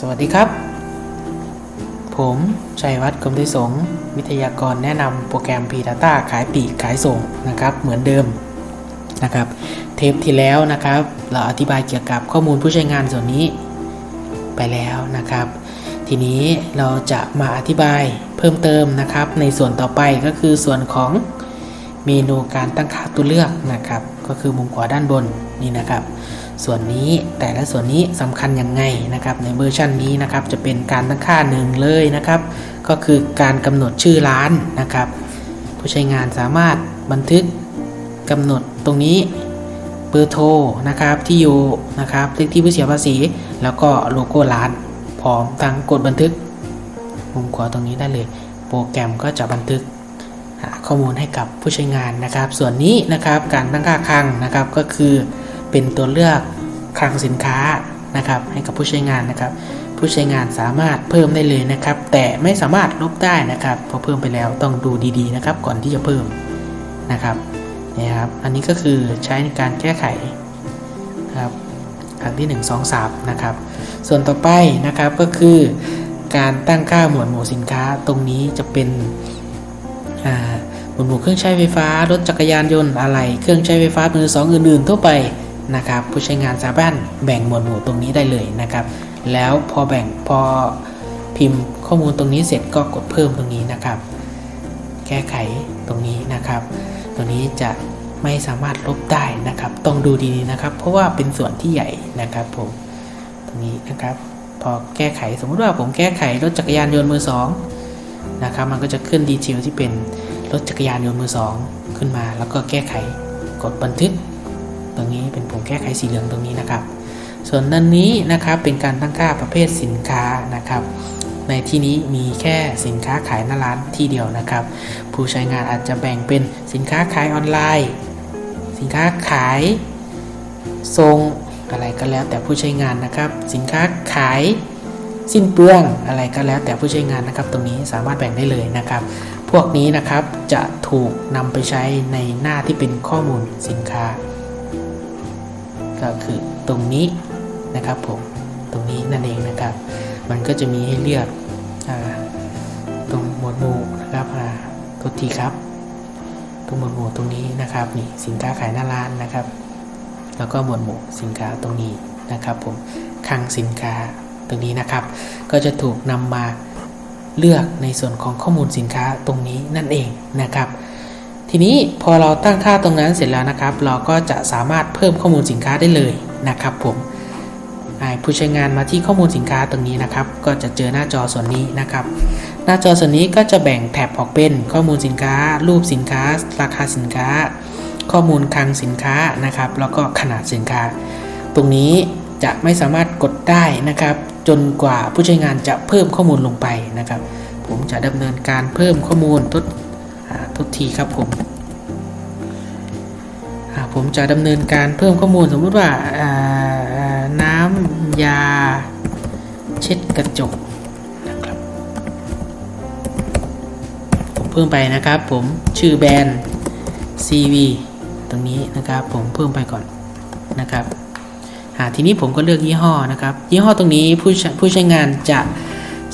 สวัสดีครับ ผมชัยวัฒน์กรมทิสงฆ์วิทยากรแนะนำโปรแกรม P-Data ขายปีกขายส่งนะครับ เหมือนเดิมนะครับ เทปที่แล้วนะครับ เราอธิบายเกี่ยวกับข้อมูลผู้ใช้งานส่วนนี้ไปแล้วนะครับ ทีนี้เราจะมาอธิบายเพิ่มเติมนะครับ ในส่วนต่อไปก็คือส่วนของเมนูการตั้งค่าตัวเลือกนะครับ ก็คือมุมขวาด้านบนนี่นะครับ ส่วนนี้แต่ละส่วนนี้สำคัญยังไงนะครับในเวอร์ชันนี้นะครับจะเป็นการตั้งค่าหนึ่งเลยนะครับ ก็คือการกำหนดชื่อร้านนะครับ ผู้ใช้งานสามารถบันทึกกำหนดตรงนี้เบอร์โทรนะครับที่อยู่นะครับเลขที่ผู้เสียภาษี แล้วก็โลโก้ร้านพร้อมทั้งกดบันทึกมุมขวาตรงนี้ได้เลย โปรแกรมก็จะบันทึกข้อมูลให้กับผู้ใช้งานนะครับ ส่วนนี้นะครับการตั้งค่าคลังนะครับก็คือ เป็นตัวเลือกคลังสินค้านะครับ ให้กับผู้ใช้งานนะครับ ผู้ใช้งานสามารถเพิ่มได้เลยนะครับ แต่ไม่สามารถลบได้นะครับพอเพิ่มไปแล้วต้องดูดีๆนะครับ ก่อนที่จะเพิ่มนะครับนี่ครับอันนี้ก็คือใช้ในการแก้ไขครับครั้งที่ 1 2 3นะครับ ส่วนต่อไปนะครับก็คือการตั้งค่าหมวดหมู่สินค้าตรงนี้จะเป็นหมวดหมู่เครื่องใช้ไฟฟ้ารถจักรยานยนต์อะไร เครื่องใช้ไฟฟ้ามือสองอื่น ๆ ทั่วไป นะครับ ผู้ใช้งานสามารถแบ่งหมวดหมู่ตรงนี้ได้เลยนะครับ แล้วพอแบ่งพอพิมพ์ข้อมูลตรงนี้เสร็จก็กดเพิ่มตรงนี้นะครับ แก้ไขตรงนี้นะครับ ตัวนี้จะไม่สามารถลบได้นะครับ ต้องดูดีๆนะครับ เพราะว่าเป็นส่วนที่ใหญ่นะครับผมตรงนี้นะครับ พอแก้ไขสมมุติว่าผมแก้ไขรถจักรยานยนต์มือสองนะครับ มันก็จะขึ้นดีเทลที่เป็นรถจักรยานยนต์มือสองขึ้นมา แล้วก็แก้ไขกดบันทึก ตรงนี้เป็นผมแก้ไขสีเหลืองตรงนี้นะครับ ส่วนด้านนี้นะครับเป็นการตั้งค่าประเภทสินค้านะครับ ในที่นี้มีแค่สินค้าขายหน้าร้านที่เดียวนะครับ ผู้ใช้งานอาจจะแบ่งเป็นสินค้าขายออนไลน์ สินค้าขายส่งอะไรก็แล้วแต่ผู้ใช้งานนะครับ สินค้าขายสิ้นเปลืองอะไรก็แล้วแต่ผู้ใช้งานนะครับ ตรงนี้สามารถแบ่งได้เลยนะครับ พวกนี้นะครับจะถูกนำไปใช้ในหน้าที่เป็นข้อมูลสินค้า ก็คือตรงนี้นะครับผมตรงนี้นั่นเองนะครับ มันก็จะมีให้เลือกอตรงหมวดหมู่นะครับอ่าโทษทีครับตรงหมวดหมู่ตรงนี้นะครับนี่สินค้าขายหน้าร้านนะครับ แล้วก็หมวดหมู่สินค้าตรงนี้นะครับผมคลังสินค้าตรงนี้นะครับ ก็จะถูกนำมาเลือกในส่วนของข้อมูลสินค้าตรงนี้นั่นเองนะครับ ทีนี้พอเราตั้งค่าตรงนั้นเสร็จแล้วนะครับ เราก็จะสามารถเพิ่มข้อมูลสินค้าได้เลยนะครับผมผู้ใช้งานมาที่ข้อมูลสินค้าตรงนี้นะครับ ก็จะเจอหน้าจอส่วนนี้นะครับ หน้าจอส่วนนี้ก็จะแบ่งแถบออกเป็นข้อมูลสินค้า รูปสินค้า ราคาสินค้า ข้อมูลคลังสินค้านะครับ แล้วก็ขนาดสินค้า ตรงนี้จะไม่สามารถกดได้นะครับ จนกว่าผู้ใช้งานจะเพิ่มข้อมูลลงไปนะครับ ผมจะดำเนินการเพิ่มข้อมูลทด ทุกทีครับผมผมจะดำเนินการเพิ่มข้อมูลสมมติว่าาน้ำยาเช็ดกระจกนะครับผมเพิ่มไปนะครับผมชื่อแบรนด์ CV ตรงนี้นะครับผมเพิ่มไปก่อนนะครับทีนี้ผมก็เลือกยี่ห้อนะครับ ยี่ห้อตรงนี้ผู้ผู้ใช้งานจะ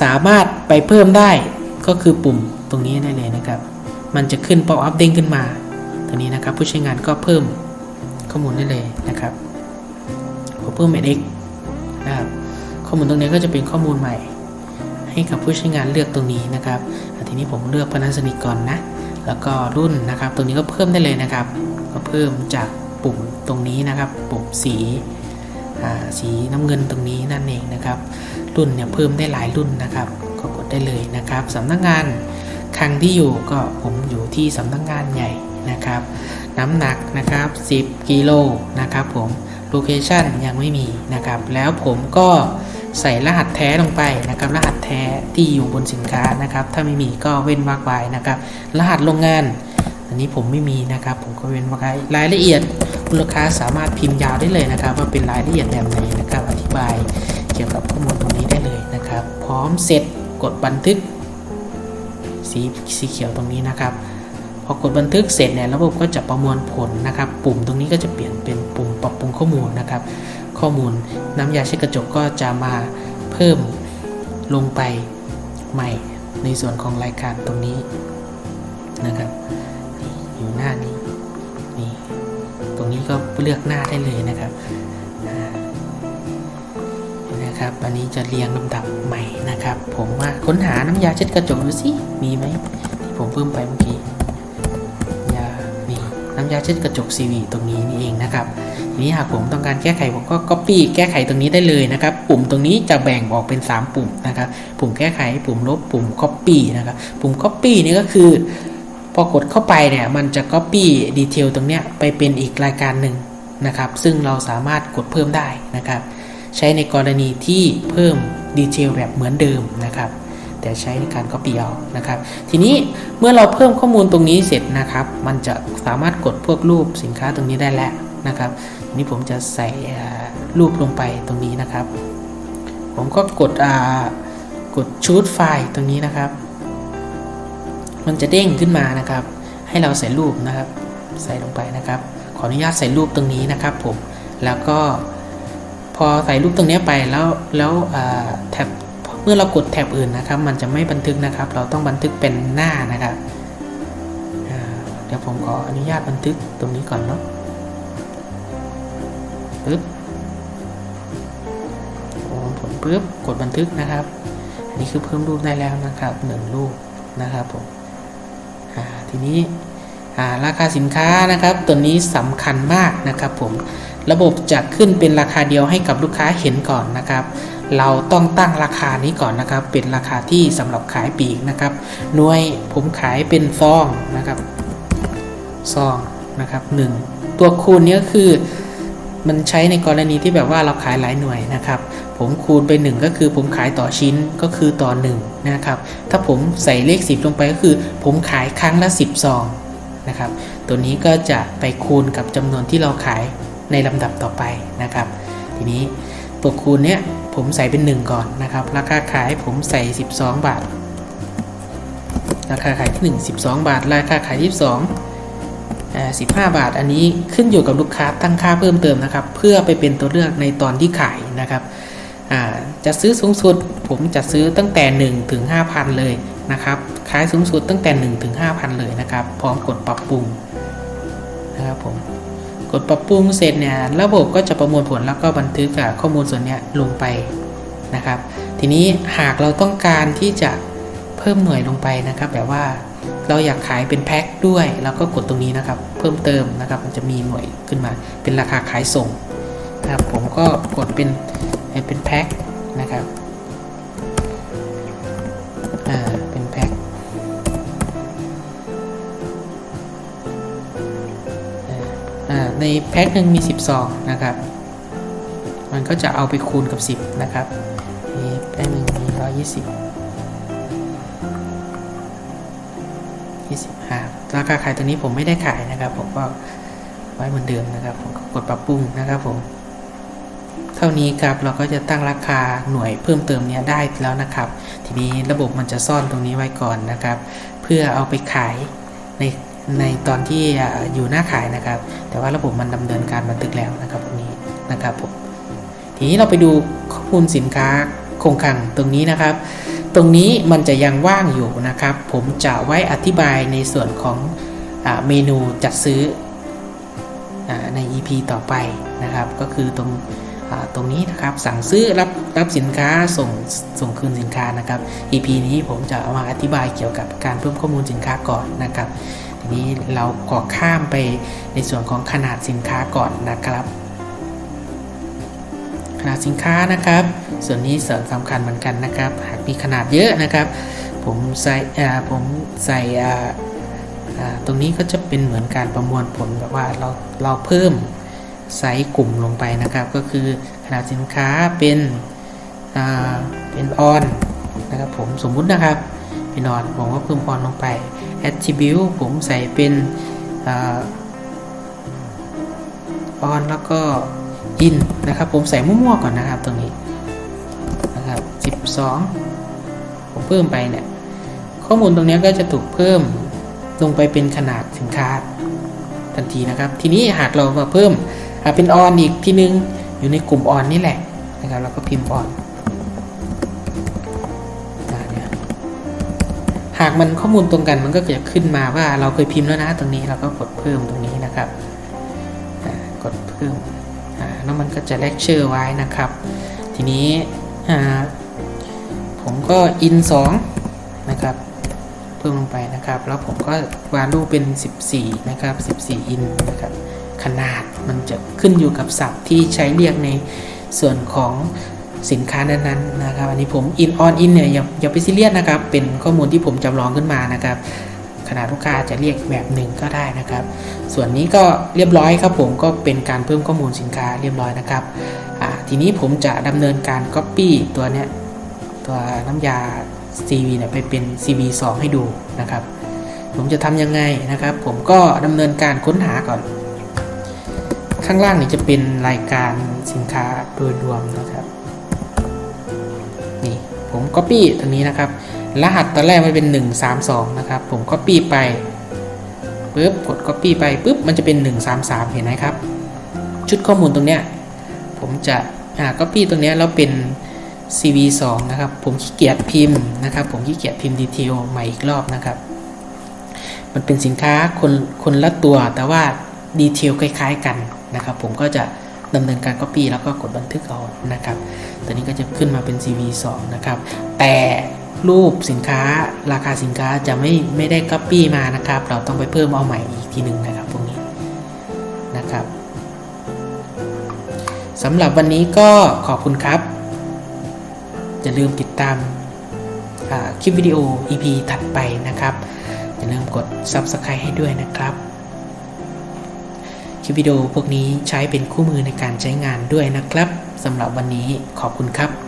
สามารถไปเพิ่มได้ก็คือปุ่มตรงนี้ได้เลยนะครับ มันจะขึ้นป๊อปอัพเด้งขึ้นมาตรงนี้นะครับ ผู้ใช้งานก็เพิ่มข้อมูลได้เลยนะครับผมเพิ่มเอ็กนะครับข้อมูลตรงนี้ก็จะเป็นข้อมูลใหม่ ให้กับผู้ใช้งานเลือกตรงนี้นะครับทีนี้ผมเลือกพนัสนิทก่อนนะแล้วก็รุ่นนะครับ ตรงนี้ก็เพิ่มได้เลยนะครับ ก็เพิ่มจากปุ่มตรงนี้นะครับ ปุ่มสีอ่าสีน้ำเงินตรงนี้นั่นเองนะครับ รุ่นเนี่ยเพิ่มได้หลายรุ่นนะครับ ก็กดได้เลยนะครับสำนักงาน ครั้งที่อยู่ก็ผมอยู่ที่สำนักงานใหญ่นะครับ น้ำหนักนะครับ 10กิโลนะครับผมโลเคชันยังไม่มีนะครับ แล้วผมก็ใส่รหัสแท้ลงไปนะครับ รหัสแท้ที่อยู่บนสินค้านะครับ ถ้าไม่มีก็เว้นวรรคไว้นะครับ รหัสโรงงาน อันนี้ผมไม่มีนะครับ ผมก็เว้นวรรคไว้รายละเอียดคุณลูกค้าสามารถพิมพ์ยาวได้เลยนะครับ ว่าเป็นรายละเอียดแบบไหนนะครับ อธิบายเกี่ยวกับข้อมูลตรงนี้ได้เลยนะครับ พร้อมเสร็จกดบันทึก สีสีเขียวตรงนี้นะครับ พอกดบันทึกเสร็จเนี่ยระบบก็จะประมวลผลนะครับ ปุ่มตรงนี้ก็จะเปลี่ยนเป็นปุ่มปรับปรุงข้อมูลนะครับ ข้อมูลน้ำยาเช็ดกระจกก็จะมาเพิ่มลงไปใหม่ในส่วนของรายการตรงนี้นะครับอยู่หน้านี้นี่ตรงนี้ก็เลือกหน้าได้เลยนะครับ นะครับ อันนี้จะเรียงลำดับใหม่นะครับ ผมว่าค้นหาน้ำยาเช็ดกระจกดูสิมีไหมที่ผมเพิ่มไปเมื่อกี้ยานี่น้ำยาเช็ดกระจกซีวีตรงนี้นี่เองนะครับทีนี้หากผมต้องการแก้ไขผมก็ copy แก้ไขตรงนี้ได้เลยนะครับ ปุ่มตรงนี้จะแบ่งออกเป็น 3 ปุ่มนะครับ ปุ่มแก้ไข ปุ่มลบ ปุ่ม copy นะครับ ปุ่ม copy นี่ก็คือพอกดเข้าไปเนี่ยมันจะ copy ดีเทลตรงเนี้ยไปเป็นอีกรายการหนึ่งนะครับ ซึ่งเราสามารถกดเพิ่มได้นะครับ ใช้ในกรณีที่เพิ่มดีเทลแบบเหมือนเดิมนะครับ แต่ใช้ในการ copy เอานะครับ ทีนี้เมื่อเราเพิ่มข้อมูลตรงนี้เสร็จนะครับ มันจะสามารถกดพวกรูปสินค้าตรงนี้ได้แล้วนะครับนี้ผมจะใส่รูปลงไปตรงนี้นะครับ ผมก็กดกดชูดไฟล์ตรงนี้นะครับ มันจะเด้งขึ้นมานะครับ ให้เราใส่รูปนะครับ ใส่ลงไปนะครับ ขออนุญาตใส่รูปตรงนี้นะครับผมแล้วก็ พอใส่รูปตรงนี้ไปแล้วแล้วแท็บเมื่อเรากดแท็บอื่นนะครับ มันจะไม่บันทึกนะครับ เราต้องบันทึกเป็นหน้านะครับเดี๋ยวผมขออนุญาตบันทึกตรงนี้ก่อนเนาะปึ๊บโอ้ผมปึ๊บกดบันทึกนะครับอันนี้คือเพิ่มรูปได้แล้วนะครับหนึ่งรูปนะครับผมทีนี้ราคาสินค้านะครับ ตัวนี้สำคัญมากนะครับผม ระบบจะขึ้นเป็นราคาเดียวให้กับลูกค้าเห็นก่อนนะครับ เราต้องตั้งราคานี้ก่อนนะครับ เป็นราคาที่สำหรับขายปีกนะครับ หน่วยผมขายเป็นซองนะครับซองนะครับหนึ่งตัวคูณนี้ก็คือมันใช้ในกรณีที่แบบว่าเราขายหลายหน่วยนะครับ ผมคูณไป 1 ก็คือผมขายต่อชิ้นก็คือต่อ1นะครับ ถ้าผมใส่เลข 10 ลงไปก็คือ ผมขายครั้งละ 10 ซองนะครับ ตัวนี้ก็จะไปคูณกับจำนวนที่เราขาย ในลำดับต่อไปนะครับ ทีนี้ตัวคูณเนี้ยผมใส่เป็น 1 ก่อนนะครับ ราคาขายผมใส่ 12 บาท ราคาขายที่ 1 12 บาท ราคาขายที่2อ่า15บาท อันนี้ขึ้นอยู่กับลูกค้าตั้งค่าเพิ่มเติมนะครับ เพื่อไปเป็นตัวเลือกในตอนที่ขายนะครับจะซื้อสูงสุดผมจะซื้อตั้งแต่ 1 ถึง 5,000 เลยนะครับ ขายสูงสุดตั้งแต่ 1 ถึง 5,000 เลยนะครับ พร้อมกดปรับปรุงนะครับผม ดปรับปรุงเสร็จเนี่ยระบบก็จะประมวลผลแล้วก็บันทึกข้อมูลส่วนนี้ลงไปนะครับ ทีนี้หากเราต้องการที่จะเพิ่มหน่วยลงไปนะครับ แบบว่าเราอยากขายเป็นแพ็คด้วยเราก็กดตรงนี้นะครับ เพิ่มเติมนะครับ มันจะมีหน่วยขึ้นมา เป็นราคาขายส่งนะครับผมก็กดเป็นเป็นแพ็คนะครับ ในแพ็คหนึ่งมี10ซองนะครับ มันก็จะเอาไปคูณกับ 10 นะครับนี่แพ็คหนึ่งมี120 25ราคาขายตัวนี้ผมไม่ได้ขายนะครับ ผมก็ไว้เหมือนเดิมนะครับ ผมกดปรับปรุงนะครับผม เท่านี้ครับเราก็จะตั้งราคาหน่วยเพิ่มเติมเนี้ยได้แล้วนะครับ ทีนี้ระบบมันจะซ่อนตรงนี้ไว้ก่อนนะครับ เพื่อเอาไปขายใน ในตอนที่อยู่หน้าขายนะครับ แต่ว่าระบบมันดำเนินการบันทึกแล้วนะครับตรงนี้นะครับผมทีนี้เราไปดูข้อมูลสินค้าคงคลังตรงนี้นะครับ ตรงนี้มันจะยังว่างอยู่นะครับ ผมจะไว้อธิบายในส่วนของอเมนูจัดซื้ออใน EP ต่อไปนะครับ ก็คือตรงตรงนี้นะครับสั่งซื้อรับรับสินค้าส่งส่งคืนสินค้านะครับ EP นี้ผมจะเอามาอธิบายเกี่ยวกับการเพิ่มข้อมูลสินค้าก่อนนะครับ นี้เราขอข้ามไปในส่วนของขนาดสินค้าก่อนนะครับ ขนาดสินค้านะครับ ส่วนนี้เสริมสำคัญเหมือนกันนะครับ หากมีขนาดเยอะนะครับ ผมใส่ผมใส่ตรงนี้ก็จะเป็นเหมือนการประมวลผลแบบว่าเราเราเพิ่มไซส์กลุ่มลงไปนะครับ ก็คือขนาดสินค้าเป็นเป็นออนนะครับผมสมมุตินะครับเป็นออนผมก็เพิ่มออนลงไป attribute ผมใส่เป็นออนแล้วก็ in นะครับ ผมใส่มั่วๆก่อนนะครับตรงนี้นะครับ 12 ผมเพิ่มไปเนี่ย ข้อมูลตรงนี้ก็จะถูกเพิ่มลงไปเป็นขนาดสินค้าทันทีนะครับ ทีนี้หากเรามาเพิ่มเป็นออนอีกทีนึงอยู่ในกลุ่มออนนี่แหละนะครับเราก็พิมพ์ออนากมันข้อมูลตรงกันมันก็จะขึ้นมาว่าเราเคยพิมพ์แล้วนะตรงนี้เราก็กดเพิ่มตรงนี้นะครับกดเพิ่มแล้วมันก็จะเลคเชอร์ไว้นะครับ ทีนี้ผมก็ in 2นะครับเพิ่มลงไปนะครับ แล้วผมก็วาลูเป็น 14 นะครับ 14 in นะครับขนาดมันจะขึ้นอยู่กับศัพท์ที่ใช้เรียกในส่วนของ สินค้านั้นๆนะครับ อันนี้ผม in on in เนี่ยอย่าอย่าไปซีเรียสนะครับ เป็นข้อมูลที่ผมจำลองขึ้นมานะครับขนาดลูกค้าจะเรียกแบบหนึ่งก็ได้นะครับ ส่วนนี้ก็เรียบร้อยครับผมก็เป็นการเพิ่มข้อมูลสินค้าเรียบร้อยนะครับทีนี้ผมจะดำเนินการ Copy ตัวเนี้ยตัวน้ำยา CV เนี่ยไปเป็น CV 2 ให้ดูนะครับ ผมจะทำยังไงนะครับ ผมก็ดำเนินการค้นหาก่อน ข้างล่างนี่จะเป็นรายการสินค้าโดยรวมนะครับ นี่ผม Copy ตรงนี้นะครับ รหัสตอนแรกมันเป็น 132 นะครับ ผม Copy ไปปุ๊บกด Copy ไปปุ๊บมันจะเป็น 133 เห็นไหมครับ ชุดข้อมูลตรงเนี้ยผมจะอ่า Copy ตรงเนี้ยแล้วเป็น CV 2นะครับ ผมขี้เกียจพิมพ์นะครับ ผมขี้เกียจพิมพ์ดีเทลใหม่อีกรอบนะครับ มันเป็นสินค้าคนคนละตัวแต่ว่าดีเทลคล้าย ๆ กันนะครับ ผมก็จะ ดำเนินการ Copy แล้วก็กดบันทึกเอานะครับ ตัวนี้ก็จะขึ้นมาเป็น CV 2นะครับ แต่รูปสินค้าราคาสินค้าจะไม่ไม่ได้ Copy มานะครับ เราต้องไปเพิ่มเอาใหม่อีกทีหนึ่งนะครับพวกนี้นะครับสำหรับวันนี้ก็ขอบคุณครับ อย่าลืมติดตามคลิปวิดีโอ EP ถัดไปนะครับ อย่าลืมกด Subscribe ให้ด้วยนะครับ คลิปวิดีโอพวกนี้ใช้เป็นคู่มือในการใช้งานด้วยนะครับสำหรับวันนี้ขอบคุณครับ